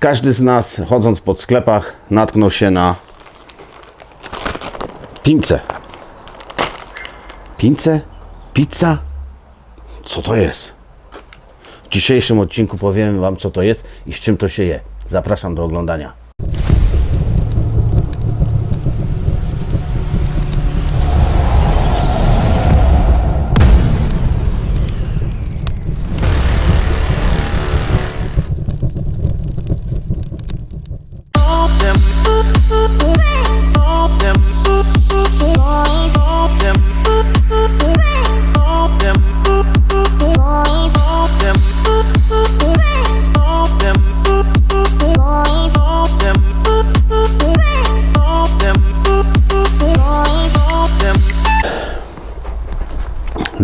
Każdy z nas, chodząc po sklepach, natknął się na pince. Pince? Pizza? Co to jest? W dzisiejszym odcinku powiem Wam, co to jest i z czym to się je. Zapraszam do oglądania.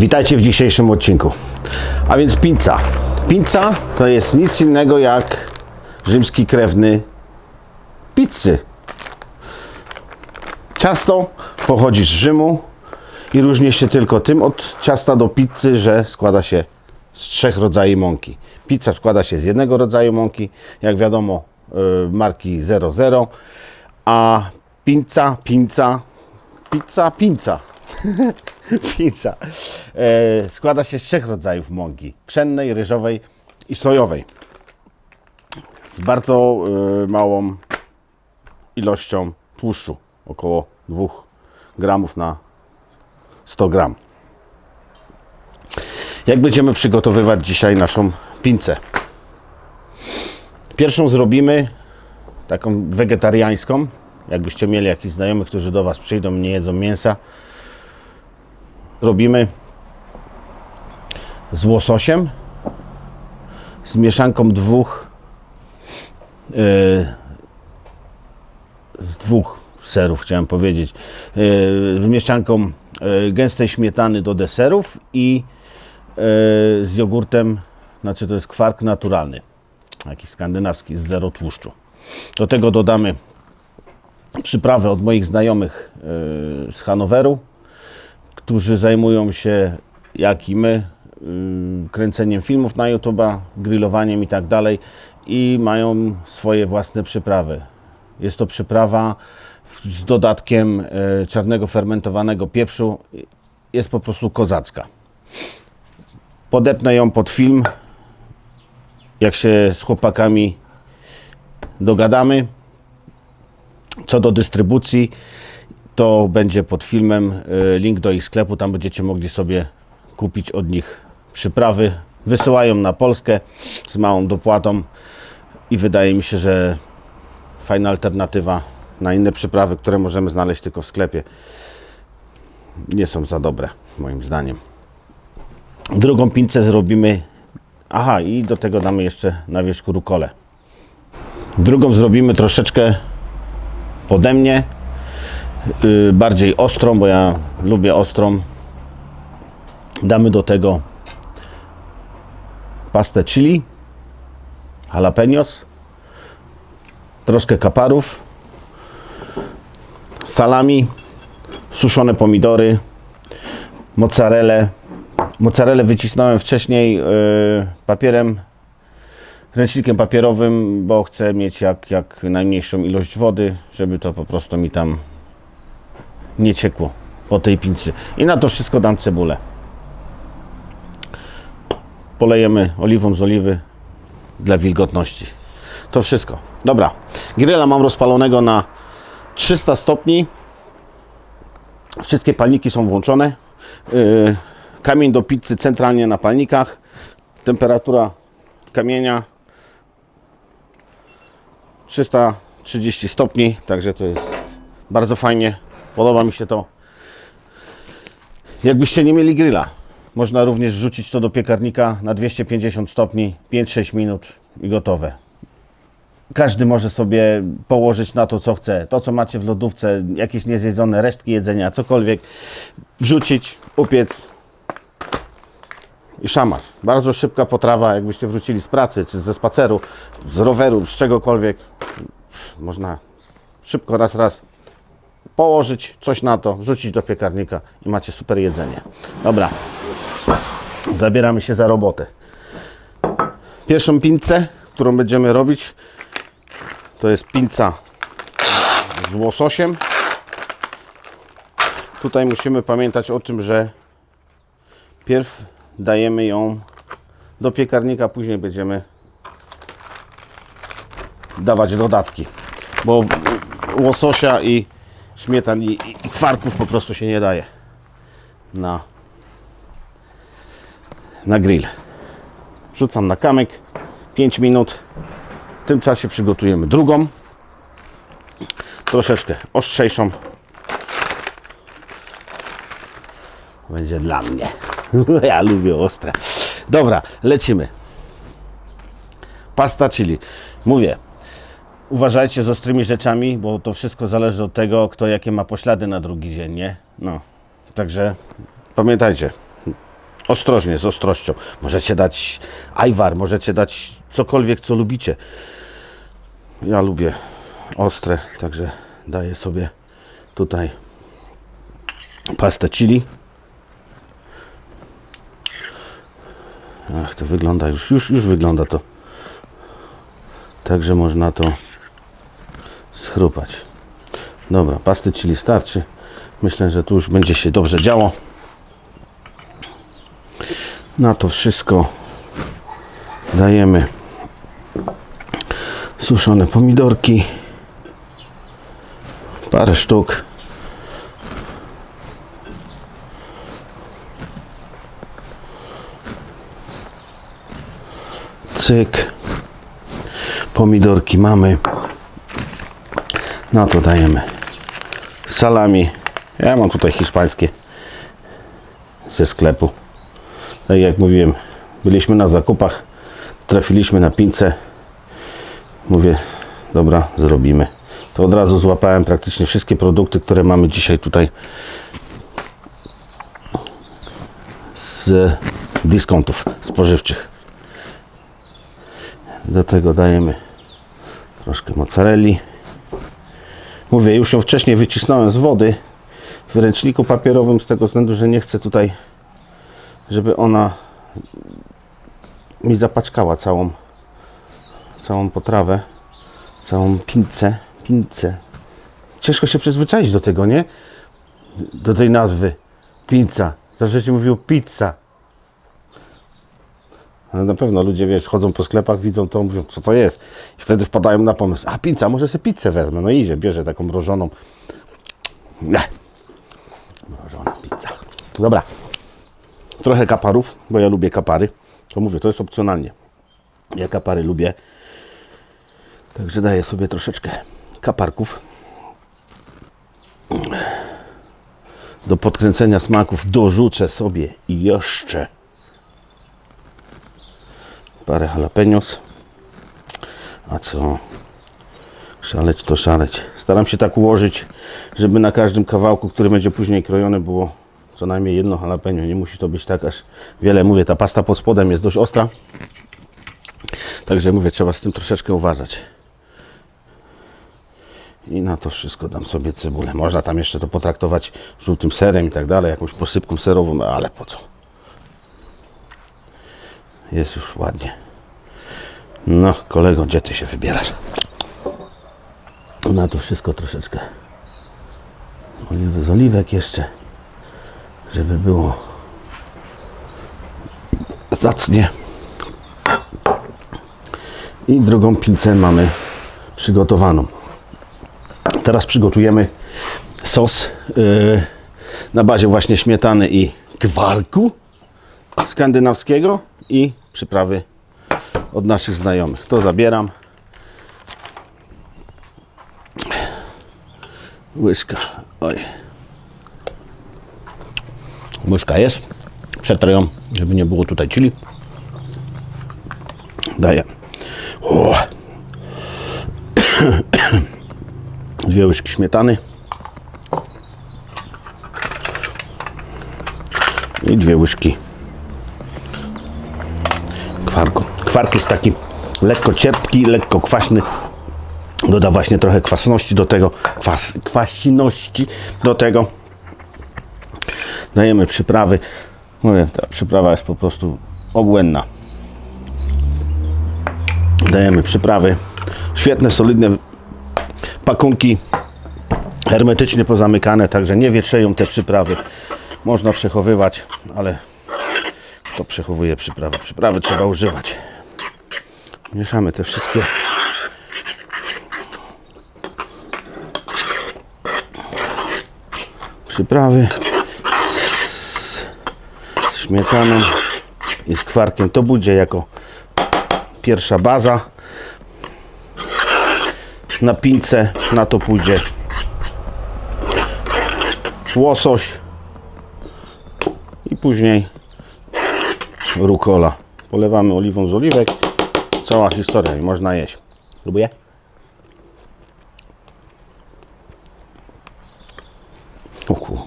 Witajcie w dzisiejszym odcinku. A więc pizza. Pizza to jest nic innego jak rzymski krewny pizzy. Ciasto pochodzi z Rzymu i różni się tylko tym od ciasta do pizzy, że składa się z trzech rodzajów mąki. Pizza składa się z jednego rodzaju mąki, jak wiadomo, y, marki 00, a pizza, pizza, pizza, pizza. pizza e, składa się z trzech rodzajów mąki: pszennej, ryżowej i sojowej. Z bardzo e, małą ilością tłuszczu, około 2 gramów na 100 gram. Jak będziemy przygotowywać dzisiaj naszą pincę? Pierwszą zrobimy taką wegetariańską. Jakbyście mieli jakichś znajomych, którzy do Was przyjdą, nie jedzą mięsa, robimy z łososiem, z mieszanką dwóch yy, dwóch serów, chciałem powiedzieć, yy, z mieszanką yy, gęstej śmietany do deserów i yy, z jogurtem, znaczy to jest kwark naturalny, taki skandynawski, z zero tłuszczu. Do tego dodamy przyprawę od moich znajomych yy, z Hanoweru, którzy zajmują się, jak i my, yy, kręceniem filmów na YouTube'a, grillowaniem i tak dalej i mają swoje własne przyprawy. Jest to przyprawa z dodatkiem yy, czarnego fermentowanego pieprzu. Jest po prostu kozacka. Podepnę ją pod film, jak się z chłopakami dogadamy. Co do dystrybucji, to będzie pod filmem y, link do ich sklepu. Tam będziecie mogli sobie kupić od nich przyprawy. Wysyłają na Polskę z małą dopłatą i wydaje mi się, że fajna alternatywa na inne przyprawy, które możemy znaleźć tylko w sklepie. Nie są za dobre, moim zdaniem. Drugą pincę zrobimy. Aha, i do tego damy jeszcze na wierzchu rukolę. Drugą zrobimy troszeczkę pode mnie y, bardziej ostrą, bo ja lubię ostrą. Damy do tego pastę chili, jalapenos, troszkę kaparów, salami, suszone pomidory, mozzarellę. Mozzarellę wycisnąłem wcześniej y, papierem, ręcznikiem papierowym, bo chcę mieć jak, jak najmniejszą ilość wody, żeby to po prostu mi tam nie ciekło po tej pincy. I na to wszystko dam cebulę. Polejemy oliwą z oliwy dla wilgotności. To wszystko. Dobra. Grilla mam rozpalonego na 300 stopni. Wszystkie palniki są włączone. Yy, Kamień do pizzy centralnie na palnikach. Temperatura kamienia 330 stopni, także to jest bardzo fajnie. Podoba mi się to. Jakbyście nie mieli grilla, można również wrzucić to do piekarnika na 250 stopni, 5-6 minut i gotowe. Każdy może sobie położyć na to, co chce. To, co macie w lodówce, jakieś niezjedzone resztki jedzenia, cokolwiek, wrzucić, upiec i szamar. Bardzo szybka potrawa, jakbyście wrócili z pracy, czy ze spaceru, z roweru, z czegokolwiek. Można szybko raz, raz położyć coś na to, wrzucić do piekarnika i macie super jedzenie. Dobra, zabieramy się za robotę. Pierwszą pincę, którą będziemy robić, To jest pinca z łososiem. Tutaj musimy pamiętać o tym, że pierw dajemy ją do piekarnika, później będziemy dawać dodatki, bo łososia i śmietan i, i kwarków po prostu się nie daje na, na grill. Rzucam na kamyk 5 minut. W tym czasie przygotujemy drugą, troszeczkę ostrzejszą. Będzie dla mnie. Ja lubię ostre. Dobra, lecimy. Pasta chili. Mówię, uważajcie z ostrymi rzeczami, bo to wszystko zależy od tego, kto jakie ma poślady na drugi dzień, nie? No, także pamiętajcie, ostrożnie, z ostrością. Możecie dać ajwar, możecie dać cokolwiek, co lubicie. Ja lubię ostre, także daję sobie tutaj pastę chili. Ach, to wygląda już, już, już wygląda to. Także można to schrupać. Dobra, pasty chili starczy. Myślę, że tu już będzie się dobrze działo. Na to wszystko dajemy suszone pomidorki. Parę sztuk. Cyk. Pomidorki mamy. Na to dajemy salami. Ja mam tutaj hiszpańskie ze sklepu. Tak jak mówiłem, byliśmy na zakupach, trafiliśmy na pincę. Mówię, dobra, zrobimy. To od razu złapałem praktycznie wszystkie produkty, które mamy dzisiaj tutaj z dyskontów spożywczych. Do tego dajemy troszkę mozzarelli. Mówię, już ją wcześniej wycisnąłem z wody w ręczniku papierowym z tego względu, że nie chcę tutaj, żeby ona mi zapaczkała całą całą potrawę, całą pincę, pincę. Ciężko się przyzwyczaić do tego, nie? Do tej nazwy. Pizza. Zawsze się mówiło pizza. Na pewno ludzie, wiesz, chodzą po sklepach, widzą to, mówią, co to jest. I wtedy wpadają na pomysł, a pizza, może sobie pizzę wezmę. No idzie, bierze taką mrożoną. Nie. Mrożona pizza. Dobra. Trochę kaparów, bo ja lubię kapary. To mówię, to jest opcjonalnie. Ja kapary lubię. Także daję sobie troszeczkę kaparków. Do podkręcenia smaków dorzucę sobie jeszcze parę jalapenos. A co? Szaleć to szaleć. Staram się tak ułożyć, żeby na każdym kawałku, który będzie później krojony, było co najmniej jedno jalapeno. Nie musi to być tak aż wiele. Mówię, ta pasta pod spodem jest dość ostra. Także mówię, trzeba z tym troszeczkę uważać. I na to wszystko dam sobie cebulę. Można tam jeszcze to potraktować żółtym serem i tak dalej, jakąś posypką serową, ale po co? Jest już ładnie. No, kolego, gdzie ty się wybierasz? Na to wszystko troszeczkę oliwy z oliwek jeszcze, żeby było zacnie. I drugą pizzę mamy przygotowaną. Teraz przygotujemy sos yy, na bazie właśnie śmietany i kwarku skandynawskiego i przyprawy od naszych znajomych. To zabieram. Łyżka. Oj. Łyżka jest. Przetrę ją, żeby nie było tutaj chili. Daję. O. Dwie łyżki śmietany. I dwie łyżki kwarku. Kwark jest taki lekko cierpki, lekko kwaśny. Doda właśnie trochę kwasności do tego, kwas, kwaśności do tego. Dajemy przyprawy. Mówię, ta przyprawa jest po prostu obłędna. Dajemy przyprawy. Świetne, solidne Pakunki hermetycznie pozamykane, także nie wietrzeją te przyprawy. Można przechowywać, ale kto przechowuje przyprawy? Przyprawy trzeba używać. Mieszamy te wszystkie przyprawy z śmietaną i z kwarkiem. To będzie jako pierwsza baza. Na pince na to pójdzie łosoś i później rukola. Polewamy oliwą z oliwek. Cała historia i można jeść. Lubię? O kur...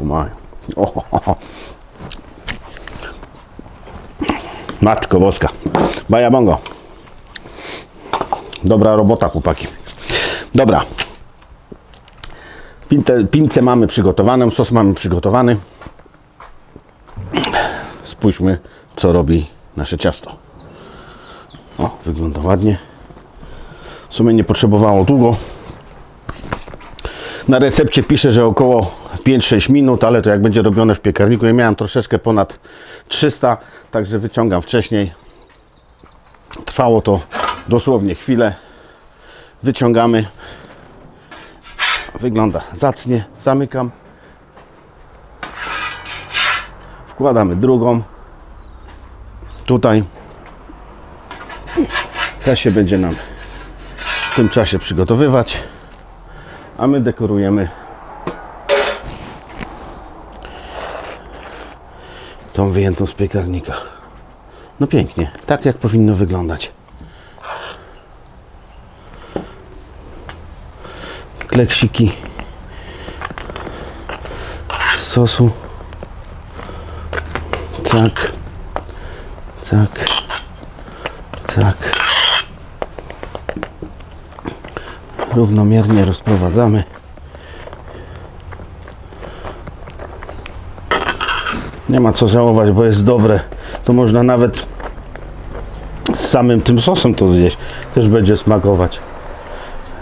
O maj. Matko boska. Baja bongo. Dobra robota, chłopaki. Dobra. Pinte, pince mamy przygotowaną, sos mamy przygotowany. Spójrzmy, co robi nasze ciasto. O, wygląda ładnie. W sumie nie potrzebowało długo. Na recepcie pisze, że około 5-6 minut, ale to jak będzie robione w piekarniku. Ja miałem troszeczkę ponad 300, także wyciągam wcześniej. Trwało to dosłownie chwilę. Wyciągamy. Wygląda zacnie. Zamykam. Wkładamy drugą. Tutaj. Ta się będzie nam w tym czasie przygotowywać. A my dekorujemy tą wyjętą z piekarnika. No pięknie, tak jak powinno wyglądać. Kleksiki sosu. Tak, tak, tak. Równomiernie rozprowadzamy. Nie ma co żałować, bo jest dobre. To można nawet z samym tym sosem to zjeść. Też będzie smakować.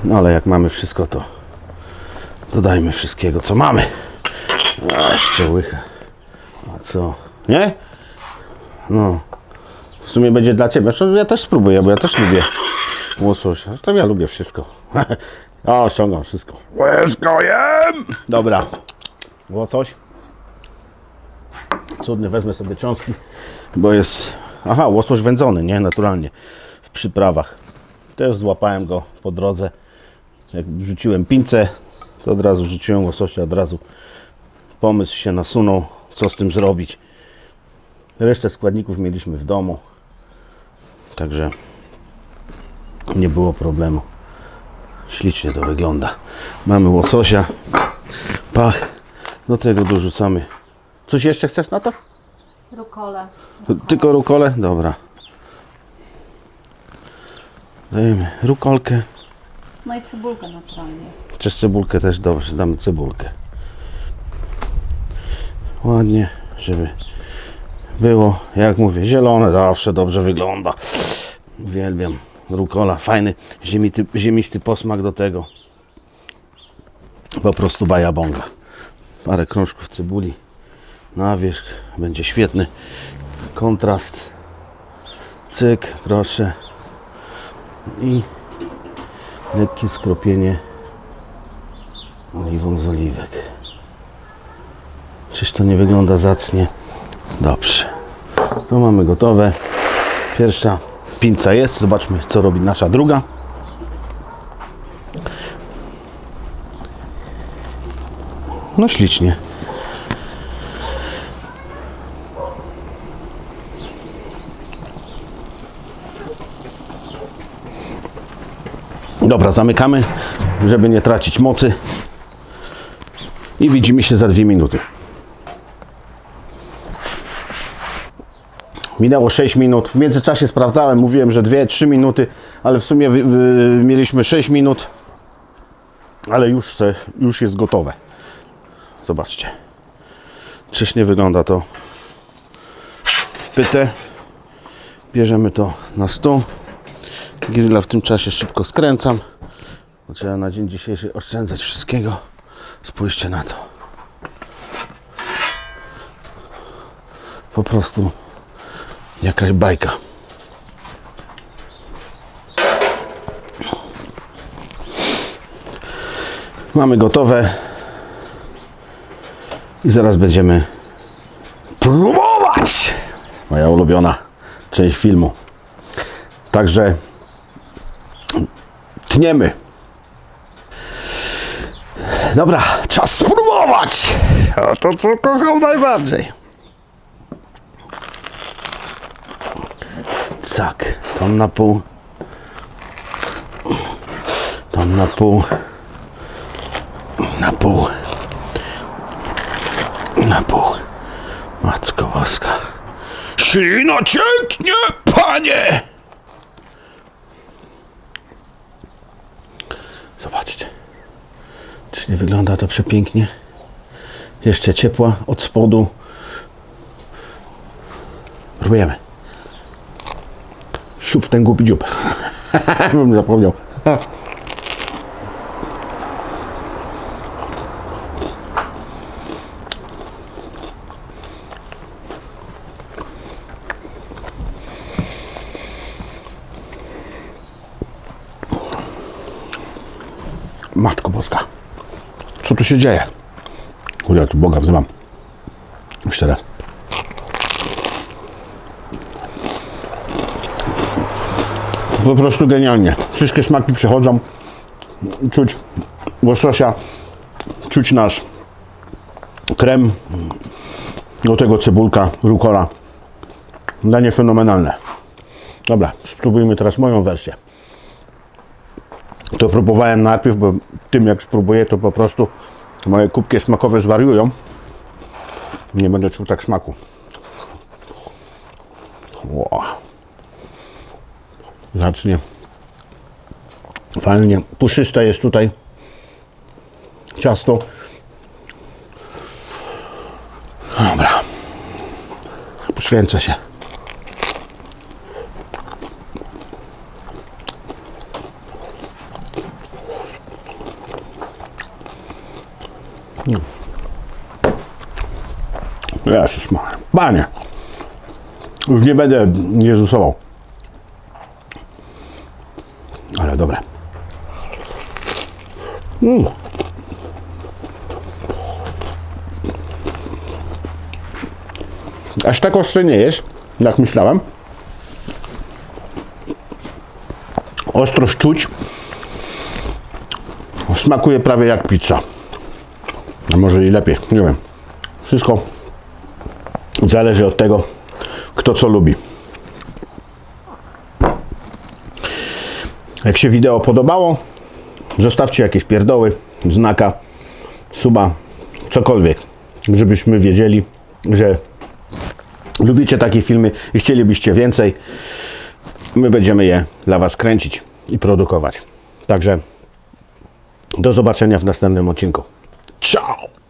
No ale jak mamy wszystko, to dodajmy wszystkiego, co mamy. A, jeszcze łychę. A co? Nie? No. W sumie będzie dla Ciebie. Zresztą Ja też spróbuję, bo ja też lubię łososia. Zresztą ja lubię wszystko. o, ściągam wszystko. Łyżko jem! Dobra. Łosoś. Cudny, wezmę sobie cząstki, bo jest... Aha, łosoś wędzony, nie? Naturalnie. W przyprawach. Też złapałem go po drodze. Jak wrzuciłem pincę, to od razu wrzuciłem łososia, od razu pomysł się nasunął, co z tym zrobić. Resztę składników mieliśmy w domu, także nie było problemu. Ślicznie to wygląda. Mamy łososia, pach, do tego dorzucamy. Coś jeszcze chcesz na to? Rukole. Tylko rukolę? Dobra. Dajemy rukolkę. No i cebulkę naturalnie. Przez cebulkę też dobrze, damy cebulkę. Ładnie, żeby było, jak mówię, zielone zawsze dobrze wygląda. Uwielbiam rukola, fajny, ziemity, ziemisty posmak do tego. Po prostu baja bonga. Parę krążków cebuli na wierzch, będzie świetny kontrast. Cyk, proszę. I lekkie skropienie oliwą z oliwek. Czyż to nie wygląda zacnie? Dobrze. To mamy gotowe. Pierwsza pinca jest. Zobaczmy, co robi nasza druga. No ślicznie. Dobra, zamykamy, żeby nie tracić mocy. I widzimy się za dwie minuty. Minęło 6 minut. W międzyczasie sprawdzałem, mówiłem, że 2-3 minuty, ale w sumie wy, mieliśmy 6 minut. Ale już, se, już jest gotowe. Zobaczcie. Czyż wygląda to w pytę. Bierzemy to na stół. Grilla w tym czasie szybko skręcam Trzeba na dzień dzisiejszy oszczędzać wszystkiego. Spójrzcie na to. Po prostu jakaś bajka. Mamy gotowe. I zaraz będziemy próbować. Moja ulubiona część filmu. Także tniemy. Dobra, czas spróbować. A to co kocham najbardziej. Tak, ton na pół. Ton na pół. Na pół. Na pół. Matko Boska. Ślina cieknie, panie! Zobaczcie. Czy nie wygląda to przepięknie? Jeszcze ciepła od spodu. Próbujemy. Siup w ten głupi dziób. Bym zapomniał. Matko Boska. Co tu się dzieje? Kurde, tu Boga wzywam. Jeszcze raz. Po prostu genialnie. Wszystkie smaki przychodzą. Czuć łososia, czuć nasz krem, do tego cebulka, rukola. Danie fenomenalne. Dobra, spróbujmy teraz moją wersję. To próbowałem najpierw, bo tym jak spróbuję, to po prostu moje kubki smakowe zwariują. Nie będę czuł tak smaku. Wow. Zacznie. Fajnie. Puszyste jest tutaj ciasto. Dobra. Poświęcę się. Jezus Maria. Panie. Już nie będę Jezusował. Ale dobre. Mm. Aż tak ostre nie jest, jak myślałem. Ostrość czuć. Smakuje prawie jak pizza. A może i lepiej, nie wiem. Wszystko zależy od tego, kto co lubi. Jak się wideo podobało, zostawcie jakieś pierdoły, znaka, suba, cokolwiek, żebyśmy wiedzieli, że lubicie takie filmy i chcielibyście więcej. My będziemy je dla Was kręcić i produkować. Także do zobaczenia w następnym odcinku. Ciao!